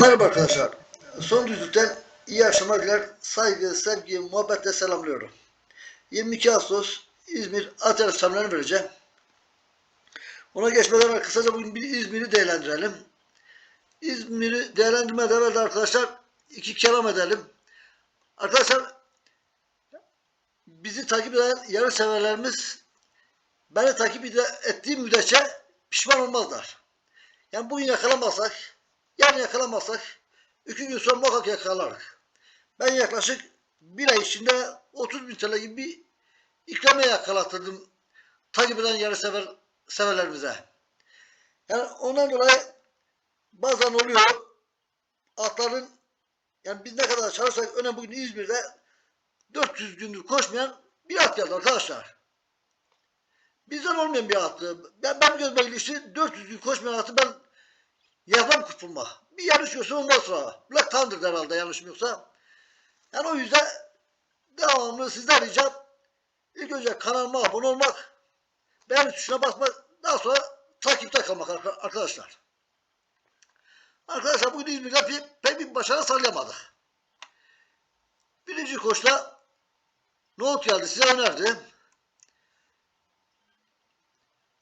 Merhaba arkadaşlar. Son düzlükten iyi akşamlar. Saygı, sevgi, muhabbetle selamlıyorum. 22 Ağustos İzmir Ater Samlarını vereceğim. Ona geçmeden önce kısaca bugün bir İzmir'i değerlendirelim. İzmir'i değerlendirmeden evvel arkadaşlar iki kelam edelim. Arkadaşlar bizi takip eden yarı severlerimiz beni takip ede- ettiği müddetçe pişman olmazlar. Yani bugün yakalamazsak, yarın yakalamazsak iki gün sonra muhakkak yakalarız. Ben yaklaşık bir ay içinde 30 bin TL gibi bir ikramiye yakalattırdım takip eden yarı sever, severlerimize. Yani ondan dolayı bazen oluyor atların yani biz ne kadar çalışsak önemli bugün İzmir'de 400 gündür koşmayan bir at geldi arkadaşlar. Bizden olmayan bir attı. Ben, ben gözüme ilişti 400 gün koşmayan atı ben yazmam kurtulma. Bir yanlış yoksa ondan sonra. Black Thunder herhalde yanlışım yoksa. Yani o yüzden devamlı sizden ricam ilk önce kanalıma abone olmak, beğeni tuşuna basmak, daha sonra takipte kalmak arka- arkadaşlar. Arkadaşlar bugün İzmir'de pek, pek bir başarı sağlayamadık. Birinci koşta Nohut geldi size önerdim.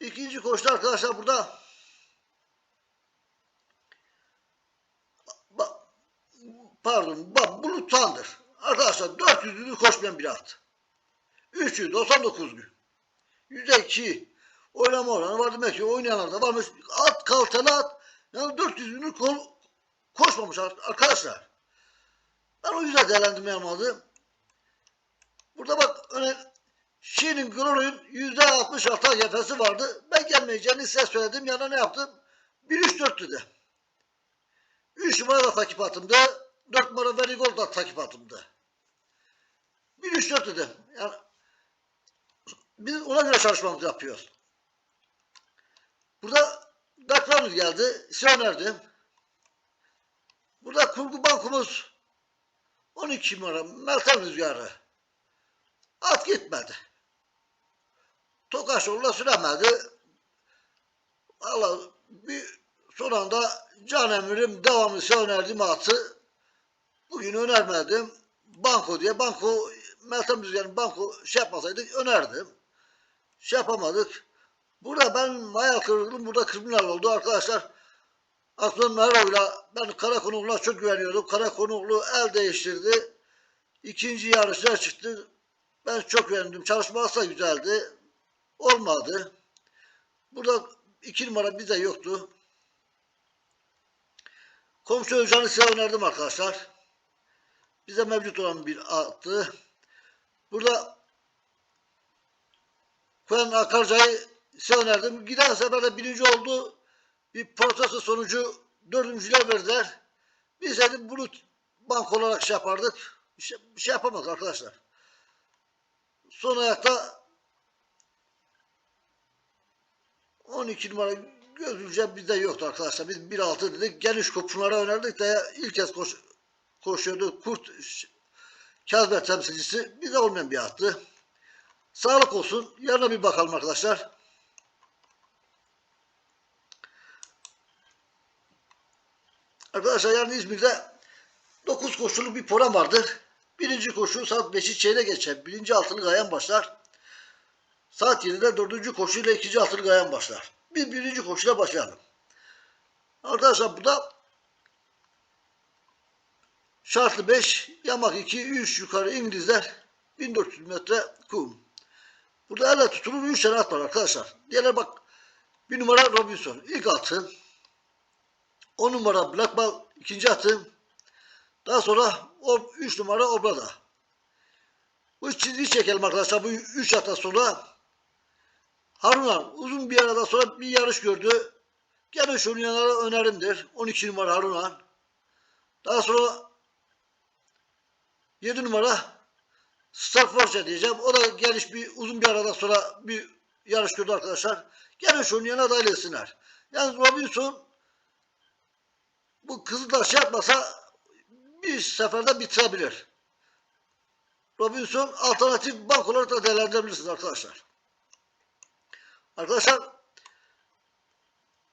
İkinci koşta arkadaşlar burada pardon bak buluttandır. Arkadaşlar 400 gün koşmayan bir at. 399 gün. %2 oynama oranı var demek ki oynayanlar da varmış. At kaltalı at. Yani 400 günü kol, koşmamış ar- arkadaşlar. Ben o yüzden değerlendirme yapmadım. Burada bak öne Şirin Gurur'un yüzde 66 AGF'si vardı. Ben gelmeyeceğini size söyledim. Yana ne yaptım? 1-3-4 dedi. 3 numara da takip atımdı. 4 numara Verigol da takip atımdı. 1-3-4 dedim. Yani biz ona göre çalışmamızı yapıyoruz. Burada Daklanır geldi. Size önerdim. Burada kurgu bankumuz 12 numara Meltem Rüzgarı. At gitmedi. Tokaş yoluna süremedi. Valla bir son anda can emirim devamlı önerdiğim atı bugün önermedim. Banko diye banko Meltem Rüzgar'ın banko şey yapmasaydık önerdim. Şey yapamadık. Burada ben hayal kırıklığım burada kriminal oldu arkadaşlar. Aslan Meroğlu'yla ben Karakonuklu'na çok güveniyordum. Karakonuklu el değiştirdi. İkinci yarışlar çıktı. Ben çok güvendim. Çalışması da güzeldi. Olmadı. Burada iki numara bize yoktu. Komşu Özcan'ı size önerdim arkadaşlar. Bize mevcut olan bir attı. Burada Kuyan Akarca'yı size önerdim. Giden seferde birinci oldu. Bir protesto sonucu dördüncüler verdiler. Biz dedim bunu bank olarak şey yapardık. Bir şey, bir şey yapamadık arkadaşlar. Son ayakta 12 numara gözülce bizde yoktu arkadaşlar. Biz 1.6 dedik. Geniş kopuşlara önerdik de ilk kez koş, koşuyordu. Kurt Kazber temsilcisi bize olmayan bir attı. Sağlık olsun. Yarına bir bakalım arkadaşlar. Arkadaşlar yarın İzmir'de 9 koşuluk bir program vardır. Birinci koşu saat 5'i çeyrek geçer. Birinci altılık ayan başlar. Saat 7'de dördüncü koşuyla ikinci altılık ayan başlar. Biz birinci koşuyla başlayalım. Arkadaşlar bu da şartlı 5, yamak 2, 3 yukarı İngilizler 1400 metre kum. Burada elle tutulur 3 tane at var arkadaşlar. Diğerler bak bir numara Robinson ilk atı. 10 numara Black Ball ikinci atı. Daha sonra o 3 numara Obrada. Bu çizgiyi çekelim arkadaşlar. Bu 3 hafta sonra Haruna uzun bir arada sonra bir yarış gördü. Gene şunu yanlara önerimdir. 12 numara Haruna. Daha sonra 7 numara Starforce diyeceğim. O da geniş bir uzun bir arada sonra bir yarış gördü arkadaşlar. Şunun yanına dahil etsinler. Yalnız Robinson bu Kızıldaş şey yapmasa bir seferde bitirebilir. Robinson alternatif bank olarak da değerlendirebilirsiniz arkadaşlar. Arkadaşlar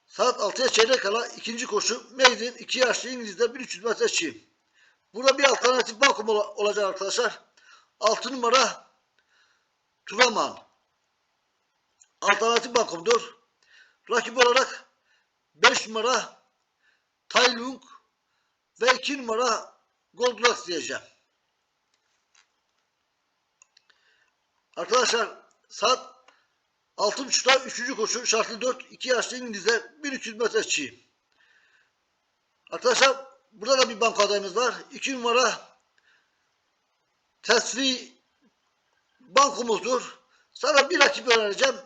Saat 6'ya çeyrek kala ikinci koşu Maiden 2 yaşlı İngilizler 1300 metre çiğ. Burada bir alternatif bankum ola- olacak arkadaşlar. 6 numara Turaman. Alternatif bankumdur. Rakip olarak 5 numara Taylung ve 2 numara Goldilocks diyeceğim. Arkadaşlar saat 6.30'da 3. koşu şartlı 4 2 yaşlı İngilizler 1300 metre çiğ. Arkadaşlar burada da bir banko adayımız var. 2 numara tesri bankomuzdur. Sana bir rakip önereceğim.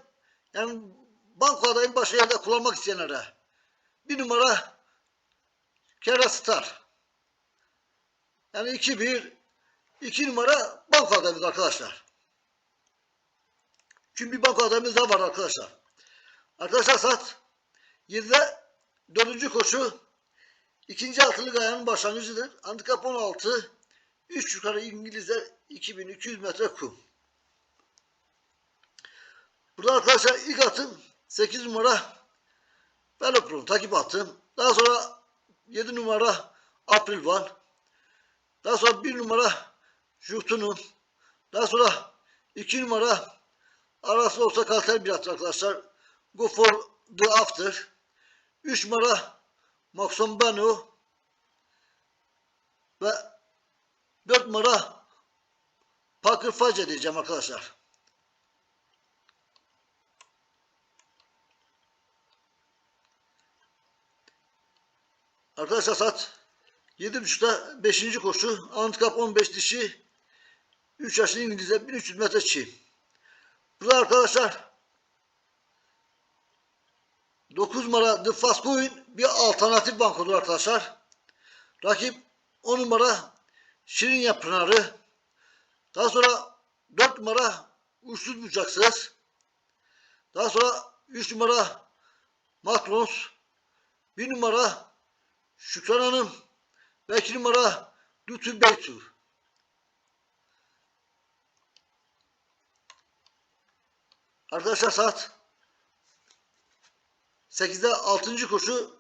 Yani banko adayın başka yerde kullanmak isteyenlere. Bir numara Kera Star. Yani 2-1 2 numara banko adayımız arkadaşlar. Çünkü bir banko adayımız daha var arkadaşlar. Arkadaşlar saat 7'de dördüncü koşu ikinci altılık ayağının başlangıcıdır. Handikap 16 3 yukarı İngilizler 2200 metre kum. Burada arkadaşlar ilk atım 8 numara Velopron takip attım. Daha sonra 7 numara April One. Daha sonra 1 numara Jutun'un. Daha sonra 2 numara arası olsa kalter bir at arkadaşlar. Go for the after. 3 numara Maxon Banu ve 4 numara Parker Face diyeceğim arkadaşlar. Arkadaşlar saat 7.30'da 5. koşu. Handikap 15 dişi 3 yaşlı İngiliz'e 1300 metre çiğ. Burada arkadaşlar 9 numara The Fast Coin bir alternatif bankodur arkadaşlar. Rakip 10 numara Şirin Yapınarı. Daha sonra 4 numara Uçsuz Bucaksız. Daha sonra 3 numara Matrons. 1 numara Şükran Hanım ve 2 numara Lütfü Beytu. Arkadaşlar saat 8'de 6. koşu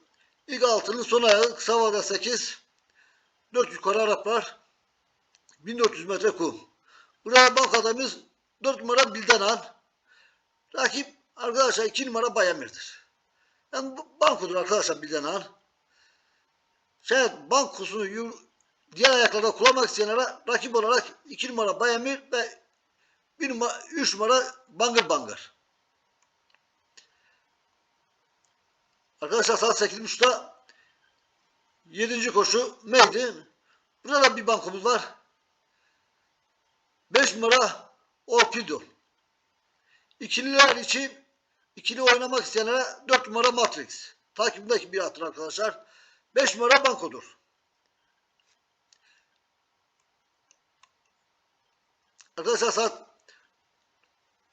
ilk altının son ayağı kısa vada 8 4 yukarı Araplar 1400 metre kum. Buraya bankadamız 4 numara Bildanan. Rakip arkadaşlar 2 numara Bayamir'dir. Yani bankodur arkadaşlar Bildanan. Şayet bankosunu diğer ayaklarda kullanmak isteyenlere rakip olarak 2 numara Bayamir ve 1 numara 3 numara Bangır Bangır. Arkadaşlar saat 8.30'da 7. koşu Meydi. Burada da bir bankomuz var. 5 numara Orpido. İkililer için ikili oynamak isteyenlere 4 numara Matrix. Takipteki bir attır arkadaşlar. 5 numara bankodur. Arkadaşlar saat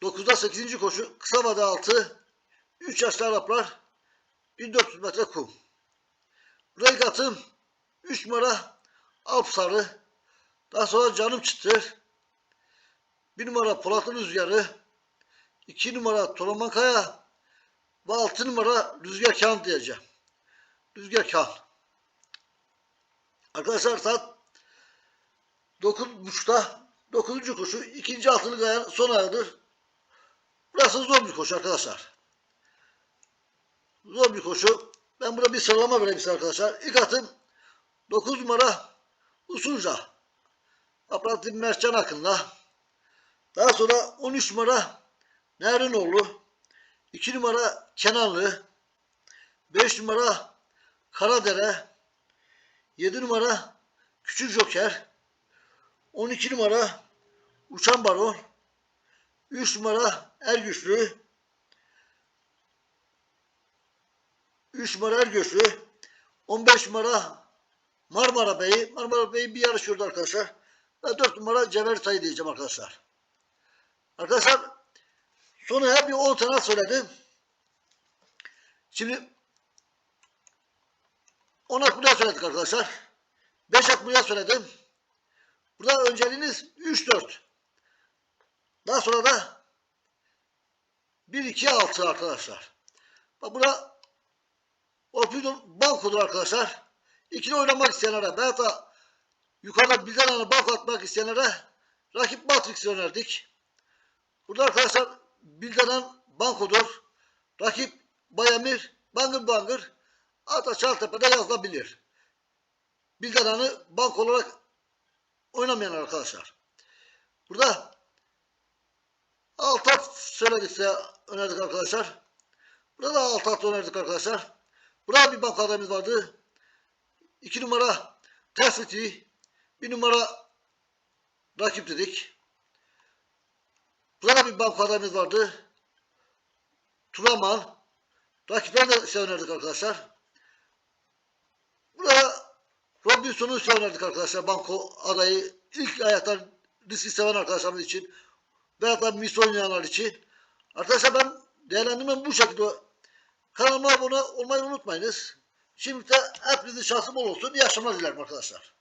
9'da 8. koşu kısa vada altı 3 yaşlı Araplar 1400 metre kum. Buraya ilk atım 3 numara Alp Sarı. Daha sonra Canım Çıtır. 1 numara Polat'ın Rüzgarı. 2 numara Tolaman Kaya. Ve 6 numara Rüzgar Kan diyeceğim. Rüzgar Kan. Arkadaşlar saat 9.30'da 9. koşu ikinci altılık ayağın son ayağıdır. Burası zor bir koşu arkadaşlar. Zor bir koşu. Ben burada bir sıralama vereyim size arkadaşlar. İlk atım 9 numara Usunca. Aparatif Mertcan Akın'la. Daha sonra 13 numara Nerinoğlu. 2 numara Kenanlı. 5 numara Karadere. 7 numara Küçük Joker. 12 numara Uçan Baron. 3 numara Ergüçlü. 3 numara Ergüçlü. 15 numara Marmara Bey. Marmara Bey bir yarışıyordu arkadaşlar. Ve 4 numara Cevher Sayı diyeceğim arkadaşlar. Arkadaşlar sonra bir 10 tane söyledim. Şimdi 10 akmaya söyledik arkadaşlar. 5 akmaya söyledim. Burada önceliğiniz 3-4. Daha sonra da 1-2-6 arkadaşlar. Bak burada Opidon bankodur arkadaşlar. İkili oynamak isteyenlere veya da yukarıda Bildana'nın banko atmak isteyenlere rakip Matrix önerdik. Burada arkadaşlar Bildanan bankodur. Rakip Bayamir bangır bangır Ata Çaltepe'de yazılabilir. Bildanan'ı banko olarak oynamayan arkadaşlar. Burada Altat söyledik size önerdik arkadaşlar. Burada da Altat önerdik arkadaşlar. Burada bir adayımız vardı. İki numara Tefriti. Bir numara rakip dedik. Burada da bir adayımız vardı. Turaman. Rakipler de size önerdik arkadaşlar. Burada Robinson'u size önerdik arkadaşlar. Banko adayı ilk ayaktan riski seven arkadaşlarımız için veya da mis oynayanlar için. Arkadaşlar ben değerlendirmem bu şekilde. Kanalıma abone olmayı unutmayınız. Şimdi de hepinizin şansı bol olsun. İyi akşamlar dilerim arkadaşlar.